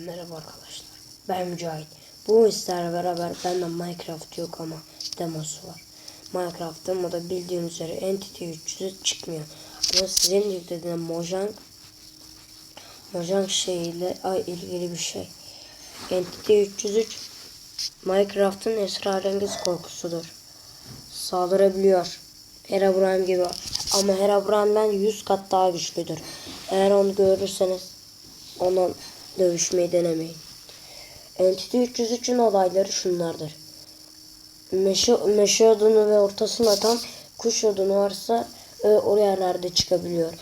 Merhaba arkadaşlar. Ben Mücahit. Bu sizlerle beraber bende Minecraft yok ama demosu var. Minecraft'ta moda bildiğiniz üzere Entity 300'ü çıkmıyor. Ama sizin yüklediğiniz Mojang Mojang şeyiyle ay ilgili bir şey. Entity 303 Minecraft'ın esrarengiz korkusudur. Saldırabiliyor. Herobrine gibi. Ama Herobrine'den 100 kat daha güçlüdür. Eğer onu görürseniz onun dövüşmeyi denemeyin. Entity 303'ün olayları şunlardır. Meşe, meşe odunu ve ortasına tam kuş odunu varsa e, o yerlerde çıkabiliyor.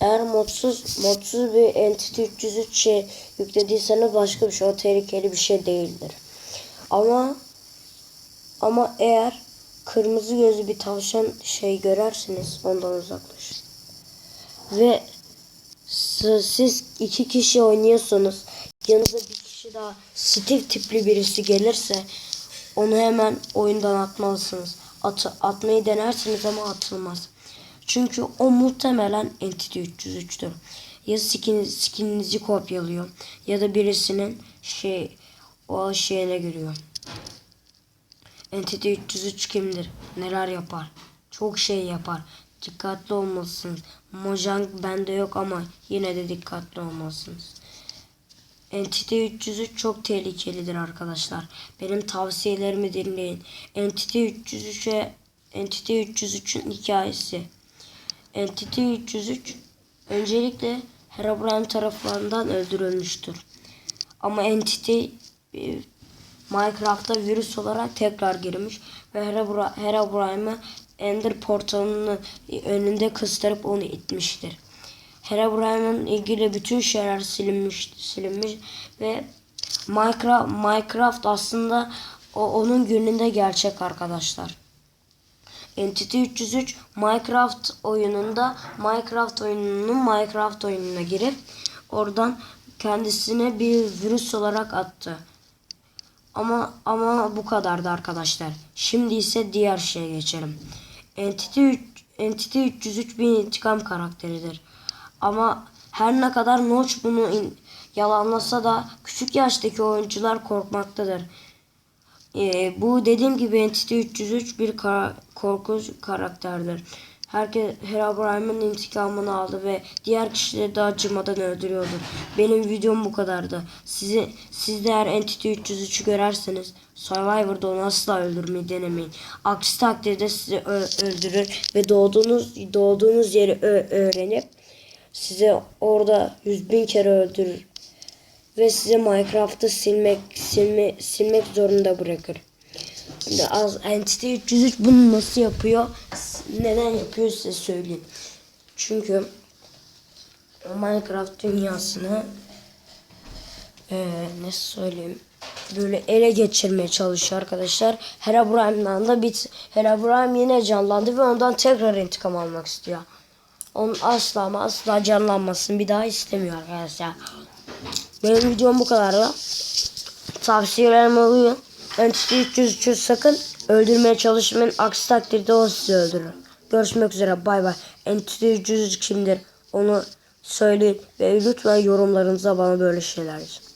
Eğer modsuz modsuz bir Entity 303 şey yüklediyseniz başka bir şey. O tehlikeli bir şey değildir. Ama ama eğer kırmızı gözlü bir tavşan şey görersiniz ondan uzaklaşın. Ve siz iki kişi oynuyorsunuz. Yanınıza bir kişi daha Steve tipli birisi gelirse onu hemen oyundan atmalısınız. At atmayı denersiniz ama atılmaz. Çünkü o muhtemelen Entity 303'tür. Ya skin, skininizi kopyalıyor ya da birisinin şey o şeyine giriyor. Entity 303 kimdir? Neler yapar? Çok şey yapar. Dikkatli olmalısınız. Mojang bende yok ama yine de dikkatli olmalısınız. Entity 303 çok tehlikelidir arkadaşlar. Benim tavsiyelerimi dinleyin. Entity 303'e Entity 303'ün hikayesi. Entity 303 öncelikle Herobrine tarafından öldürülmüştür. Ama Entity e, Minecraft'ta virüs olarak tekrar girmiş ve Herobrine- Herobrine'ı Ender portalının önünde kıstırıp onu itmiştir. Herobrine'ın ilgili bütün şeyler silinmiş, silinmiş ve Minecraft, Minecraft aslında o, onun gününde gerçek arkadaşlar. Entity 303 Minecraft oyununda Minecraft oyununun Minecraft oyununa girip oradan kendisine bir virüs olarak attı. Ama ama bu kadardı arkadaşlar. Şimdi ise diğer şeye geçelim. Entity 3, Entity 303 bir intikam karakteridir. Ama her ne kadar Notch bunu in- yalanlasa da küçük yaştaki oyuncular korkmaktadır. Ee, bu dediğim gibi Entity 303 bir kara, korkunç karakterdir. Herkes Herobrine'in intikamını aldı ve diğer kişileri de acımadan öldürüyordu. Benim videom bu kadardı. Sizi, siz de eğer Entity 303'ü görerseniz Survivor'da onu asla öldürmeyi denemeyin. Aksi takdirde sizi öldürür ve doğduğunuz doğduğunuz yeri öğrenip sizi orada yüz bin kere öldürür ve size Minecraft'ı silmek silme, silmek zorunda bırakır. Şimdi az Entity 303 bunu nasıl yapıyor? Neden yapıyor size söyleyeyim. Çünkü Minecraft dünyasını eee ne söyleyeyim böyle ele geçirmeye çalışıyor arkadaşlar. Herobrine'dan da bit Herobrine yine canlandı ve ondan tekrar intikam almak istiyor. Onun asla ama asla canlanmasın bir daha istemiyor arkadaşlar. Benim videom bu kadar. Tavsiyelerime uyun. Entity 303 sakın öldürmeye çalışmayın. Aksi takdirde o sizi öldürür. Görüşmek üzere. Bay bay. Entity 303 kimdir? Onu söyleyin. Ve lütfen yorumlarınıza bana böyle şeyler yazın.